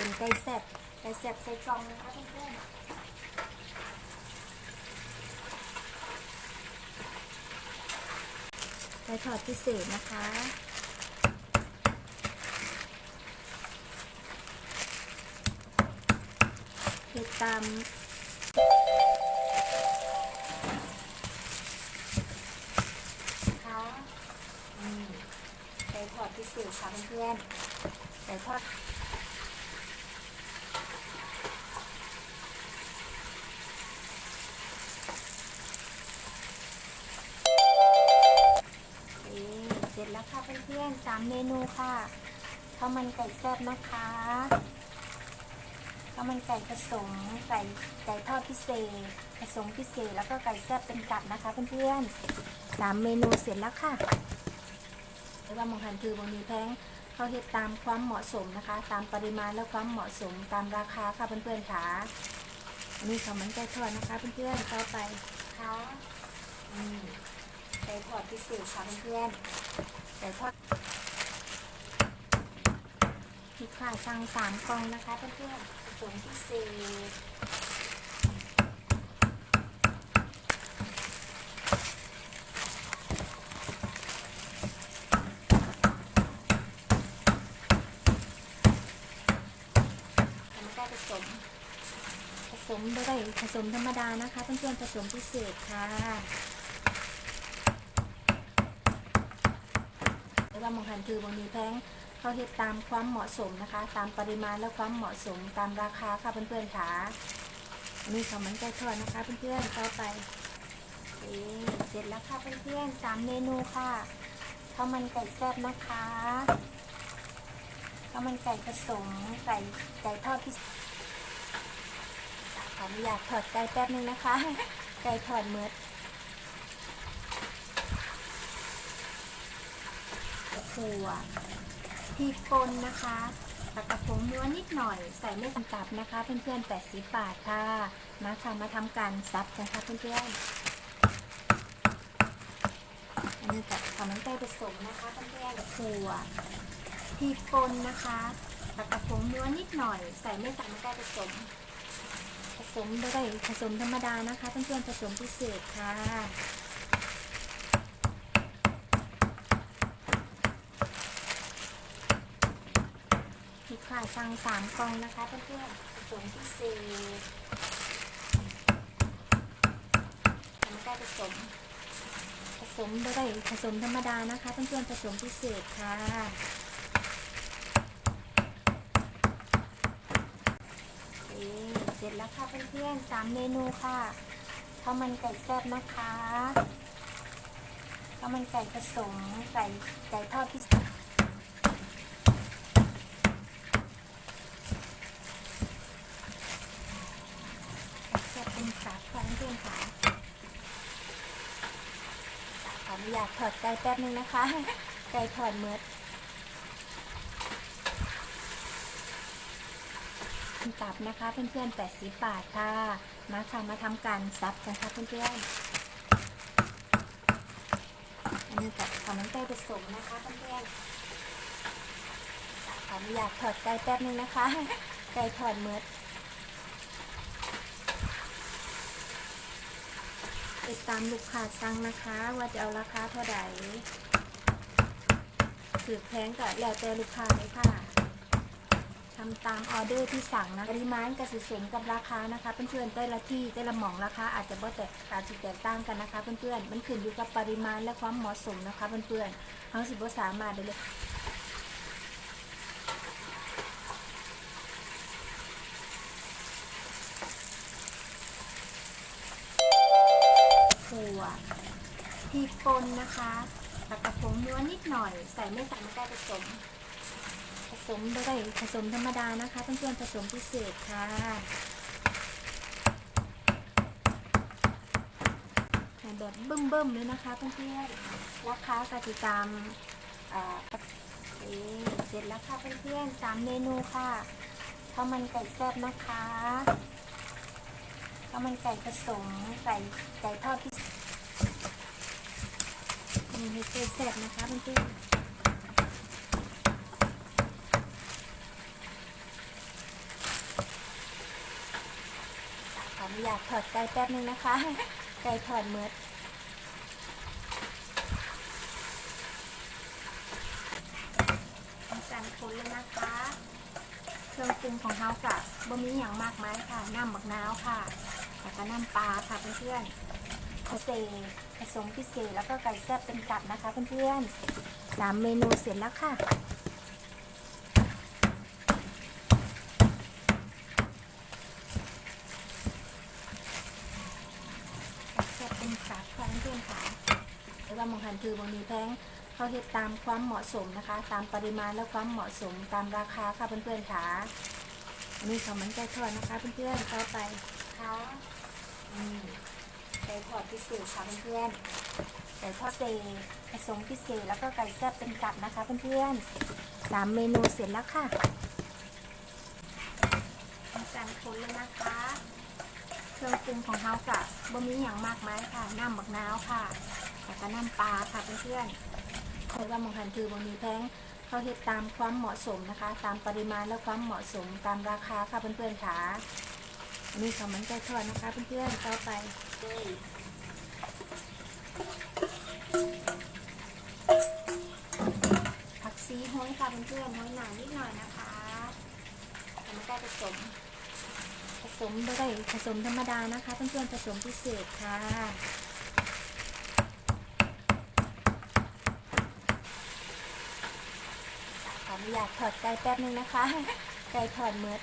เป็นไก่แซ่บไก่แซ่บใส่กล่องนะคะเพื่อนๆไก่ทอดพิเศษนะคะเฮ็ดตามค่ะอืมไก่ทอดพิเศษค่ะเพื่อนๆไก่ทอด นๆสามเมนูค่ะข้าวมันไก่แซ่บนะคะข้าวมันไก่ผสมไก่ไก่ทอดพิเศษ ผสมพิเศษแล้วก็ไก่แซ่บเป็นกับนะคะ เพื่อนๆสามเมนูเสร็จแล้วค่ะหรือว่ามองหันคือบางมีแพงเขาเฮ็ดตามความเหมาะสมนะคะ ตามปริมาณและความเหมาะสมตามราคาค่ะเพื่อนๆค่ะอันนี้ข้าวมันไก่ทอดนะคะ เพื่อนๆต่อไปค่ะไก่ทอดพิเศษค่ะเพื่อนๆไก่ทอด มีข่าสั่งสามกล่องนะคะเพื่อนๆผสมพิเศษทำได้ผสม ผสมไม่ได้ผสมธรรมดานะคะเพื่อนๆผสมพิเศษค่ะหรือว่ามองหันคือบางทีแพง เขาเฮ็ดตามความเหมาะสมนะคะ ตามปริมาณและความเหมาะสมตามราคาค่ะเพื่อนๆค่ะนนี้ข้าวมันไก่ทอดนะคะ เพื่อนๆต่อไปเสร็จแล้วค่ะเพื่อนๆสามเมนูค่ะข้าวมันไก่แซ่บนะคะข้าวมันไก่ผสมไก่ไก่ทอดพิเศษขออนุญาตถอดไก่แป๊บนึงนะคะ ไก่ถอดเมือดถั่ว พริกป่นนะคะตะกระพงนัวนิดหน่อย ใส่ไม่สังกับนะคะ เพื่อนๆ80บาทค่ะมาค่ะมาทำการซับกันค่ะเพื่อนๆอันนี้กับข้าวมันไก่ผสมนะคะเพื่อนๆถั่วพริกป่นนะคะตะกระพงนัวนิดหน่อย ใส่ไม่สังไก่ผสมผสมได้ผสมธรรมดานะคะเพื่อนๆผสมพิเศษค่ะ มีข่า สั่งสามกล่องนะคะเพื่อนๆผสมพิเศษทำได้ผสม ผสมไม่ได้ผสมธรรมดานะคะเพื่อนๆผสมพิเศษค่ะเอ๊เสร็จแล้วค่ะเพื่อนๆสามเมนูค่ะข้าวมันไก่แซ่บนะคะข้าวมันไก่ผสมไก่ไก่ทอดพิเศษ จะเป็นสา ครั้งเพื่อนค่ะขออนุญาตถอดไก่แป๊บนึงนะคะ ไก่ถอดเมือดตับนะคะเพื่อนๆ80บาทค่ะ มาค่ะมาทำการซับกันค่ะเพื่อนๆ อันนี้กับขาวมันไก่ผสมนะคะเพื่อนๆขออนุญาตถอดไก่แป๊บนึงนะคะ ไก่ถอดเมือด ตามลูกค้าสั่งนะคะ ว่าจะเอาราคาเท่าไหร่ถือแพงก็แล้วแต่ลูกค้าเลยค่ะทำตามออเดอร์ที่สั่งนะปริมาณกระสิสมกับราคานะคะเพื่อนๆแต่ละที่แต่ละหม่องราคาอาจจะบ่แตกอาจจะแตกต่างกันนะคะเพื่อนๆมันขึ้นอยู่กับปริมาณและความเหมาะสมนะคะเพื่อนๆเขาสิบ่สามารถได้เลย นิดหน่อย ใส่ไม่ใส่ไม่ได้ผสม ผสมไม่ได้ผสมธรรมดานะคะเพื่อนๆผสมพิเศษค่ะแบบเบิ่มๆเลยนะคะเพื่อนๆราคากติกรรมอ่าเอ๊ะเสร็จแล้วค่ะเพื่อนๆสามเมนูค่ะข้าวมันไก่แซ่บนะคะข้าวมันไก่ผสมไก่ไก่ทอดพิเศษ มีเสร็ดแสบนะคะเพื่อนๆขออนุญาตถอดไก่แป๊บนึงนะคะ ไก่ถอดเมือดสั่งคนแล้วนะคะ เครื่องปรุงของเฮาค่ะบะหมี่อย่างมากมายค่ะ น้ำมักนาวค่ะ แล้วก็น้ำปลาค่ะเพื่อนๆ พิเศษผสมพิเศษแล้วก็ไก่แซ่บเป็นกับนะคะเพื่อนๆสามเมนูเสร็จแล้วค่ะแค่เป็นขาครั้งเพื่อนค่ะหรือว่ามองหันคือบางทีแพงเขาเฮ็ดตามความเหมาะสมนะคะ ตามปริมาณและความเหมาะสมตามราคาค่ะเพื่อนๆค่ะอันนี้ข้ามันไก่ทอดนะคะเพื่อนๆต่อไปค่ะอืม ไก่ทอดพิเศษค่ะเพื่อนๆไก่ทอดเซผสมพิเศษแล้วก็ไก่แซ่บเป็นกับนะคะเพื่อนๆสามเมนูเสร็จแล้วค่ะจานคนเลยนะคะ เครื่องปรุงของเฮากะบ่มีอย่างมากมายค่ะ น้ำบักนาวค่ะแล้วก็น้ำปลาค่ะเพื่อนๆคอยว่ามองหันคือบางทีแพงเขาเฮ็ดตามความเหมาะสมนะคะ ตามปริมาณและความเหมาะสมตามราคาค่ะเพื่อนๆค่ะอั นนี้ข้าวมันไก่ทอดนะคะเพื่อนๆต่อไปผักซีห้อยค่ะเพื่อนๆห้อยหนานิดหน่อยนะคะข้าวมันไก่ผสม ผสมไม่ได้ผสมธรรมดานะคะเพื่อนๆผสมพิเศษค่ะขออนุญาตถอดไก่แป๊บนึงนะคะไก่ถอดเมือด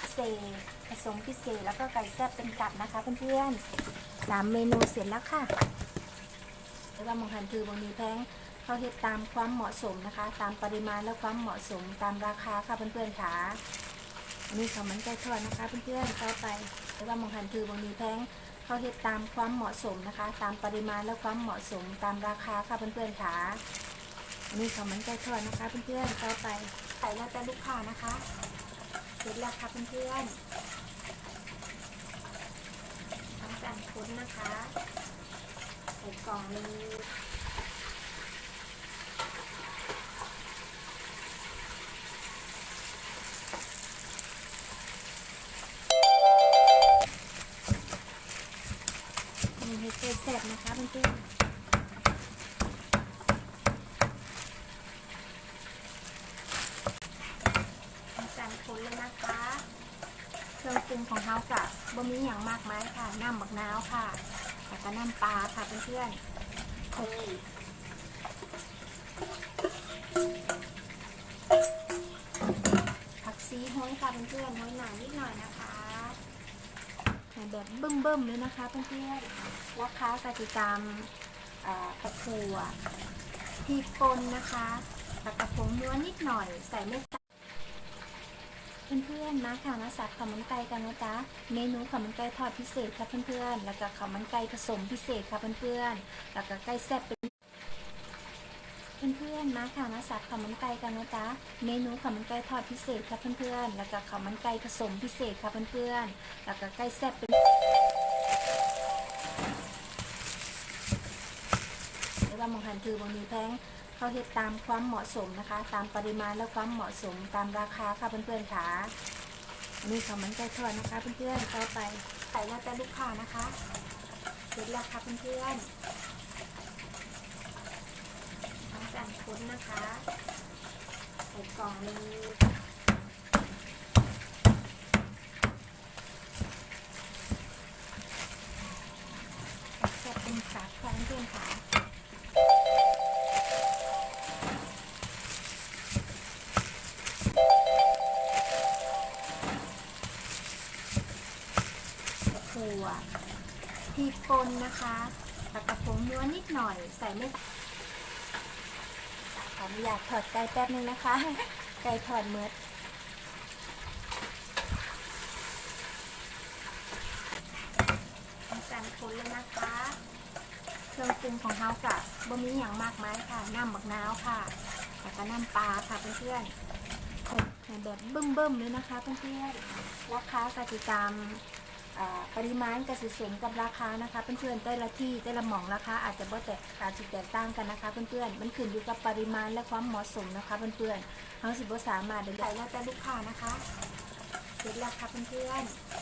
พิเศษ ผสมพิเศษแล้วก็ไก่แซ่บเป็นกับนะคะเพื่อนๆสามเมนูเสร็จแล้วค่ะหรือว่ามองหันคือบางทีแพงเขาเฮ็ดตามความเหมาะสมนะคะ ตามปริมาณและความเหมาะสมตามราคาค่ะเพื่อนๆค่ะอันนี้ขามันไก่ทอดนะคะเพื่อนๆต่อไปหรือว่ามองหันคือบางทีแพงเขาเฮ็ดตามความเหมาะสมนะคะ ตามปริมาณและความเหมาะสมตามราคาค่ะเพื่อนๆค่ะอันนี้ขามันไก่ทอดนะคะเพื่อนๆต่อไปใส่แล้วแต่ลูกค้านะคะ เสร็จแล้วค่ะเพื่อนๆทั้งจานคุ้นนะคะใส่กล่องเลยมีให้เกแซ่บนะคะเพื่อนๆจานคนเลยนะคะ เครื่องปรุงของเฮากะ บ่มีอย่างมากมายค่ะ น้ำบักนาวค่ะแล้วก็น้ำปลาค่ะเพื่อนๆคนผักซีห้อยค่ะเพื่อนๆห้อยหนานิดหน่อยนะคะแบบเบิ่มๆเลยนะคะเพื่อนๆราคากติกรรมกระปูอะพริกป่นนะคะตะกระพงนัวนิดหน่อย ใส่ไม่ เพื่อนๆ มาค่ะมาสับข้าวมันไก่กันนะจ๊ะ เมนูข้าวมันไก่ทอดพิเศษค่ะเพื่อนๆ แล้วก็ข้าวมันไก่ผสมพิเศษค่ะเพื่อนๆ แล้วก็ไก่แซ่บเป็นเพื่อนๆ มาค่ะมาสับข้าวมันไก่กันนะจ๊ะ เมนูข้าวมันไก่ทอดพิเศษค่ะเพื่อนๆ แล้วก็ข้าวมันไก่ผสมพิเศษค่ะเพื่อนๆ แล้วก็ไก่แซ่บเป็นหรือว่ามองหันคือบางทีแพง เขาเฮ็ดตามความเหมาะสมนะคะ ตามปริมาณและความเหมาะสมตามราคาค่ะเพื่อนๆค่ะอันนี้ข้าวมันไก่ทอดนะคะ เพื่อนๆต่อไปใส่แล้วแต่ลูกค้านะคะ เสร็จแล้วค่ะเพื่อนๆทั้งจานคุ้นนะคะใส่กล่องเลยแซ่บเป็นขาครั้งเพื่อนค่ะ ปนนะคะตะกระพงนัวนิดหน่อย ใส่ไม่ขออนุญาตถอดไก่แป๊บนึงนะคะ ไก่ถอดเมือดจานคนเลยนะคะ เครื่องปรุงของเฮากะบ่มีอย่างมากมายค่ะ น้ำบักน้าวค่ะแล้วก็น้ำปลาค่ะเพื่อนๆแบบเบิ่มๆเลยนะคะเพื่อนๆราคากติกรรม ปริมาณก็สิสมกับราคานะคะเพื่อนๆแต่ละที่แต่ละหม่องราคาอาจจะบ่แตกอาจจะแตกต่างกันนะคะเพื่อนๆมันขึ้นอยู่กับปริมาณและความเหมาะสมนะคะเพื่อนๆเขาสิบ่สามารถเดินได้แล้วแต่ลูกค้านะคะเสร็จแล้วค่ะเพื่อนๆ